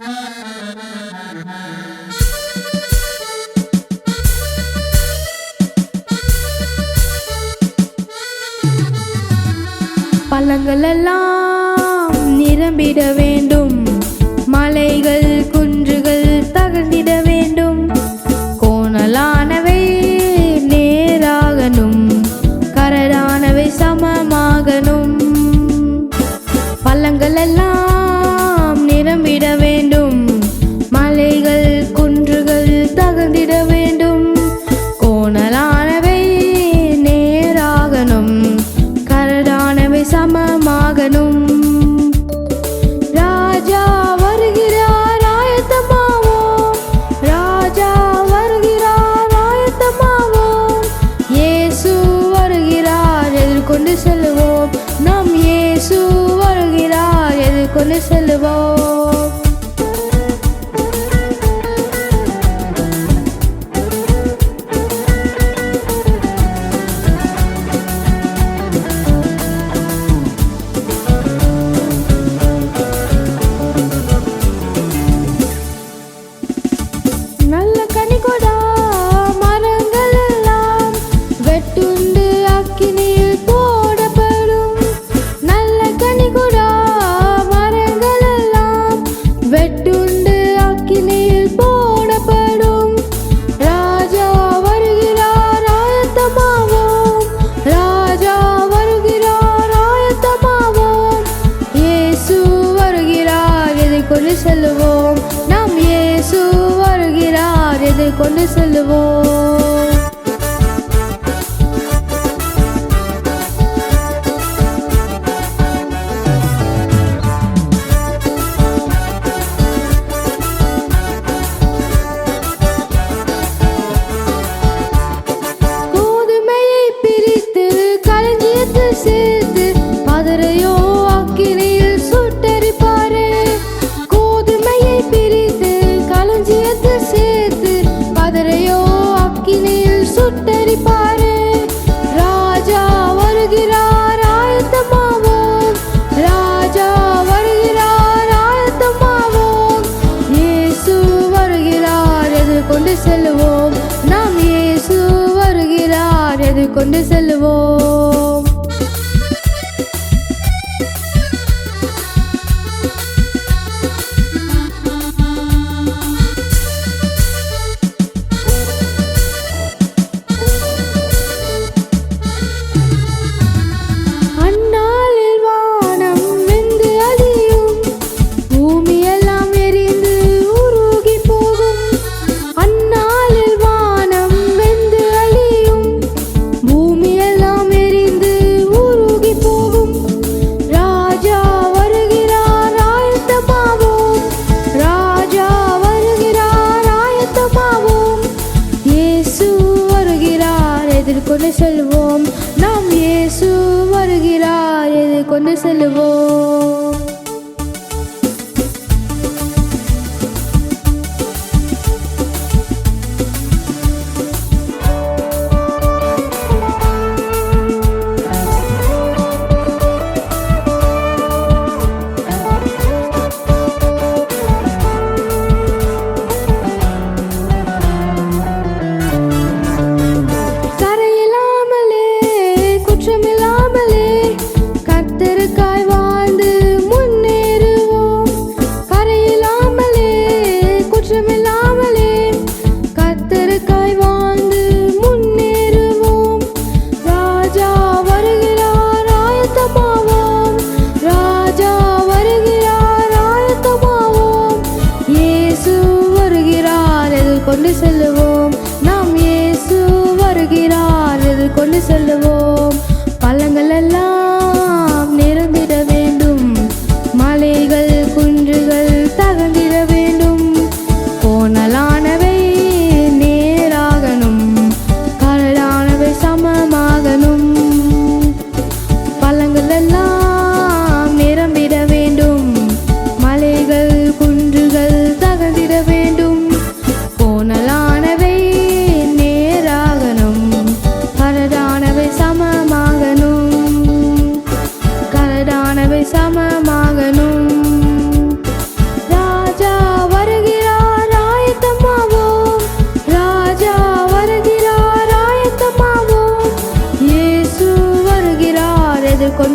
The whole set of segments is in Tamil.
பள்ளங்களெல்லாம் நிரம்பிட வேண்டும். மலைகள் குன்றுகள் தகர்ந்திட வேண்டும். கோணலானவை நேராகனும் கரடானவை சமமாகணும். பள்ளங்களெல்லாம் நிரம்பிட கொண்டு சொல்லுவோம். கொண்டு செல்வோம் எதிர்கொண்டு செல்வோம். நாம் இயேசு வருகிறார். எதிர்கொண்டு செல்வோம்.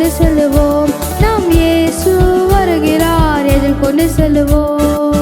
கொண்டு செல்லுவோம். நாம் இயேசு வருகிறார். எதிர்கொண்டு செல்லுவோம்?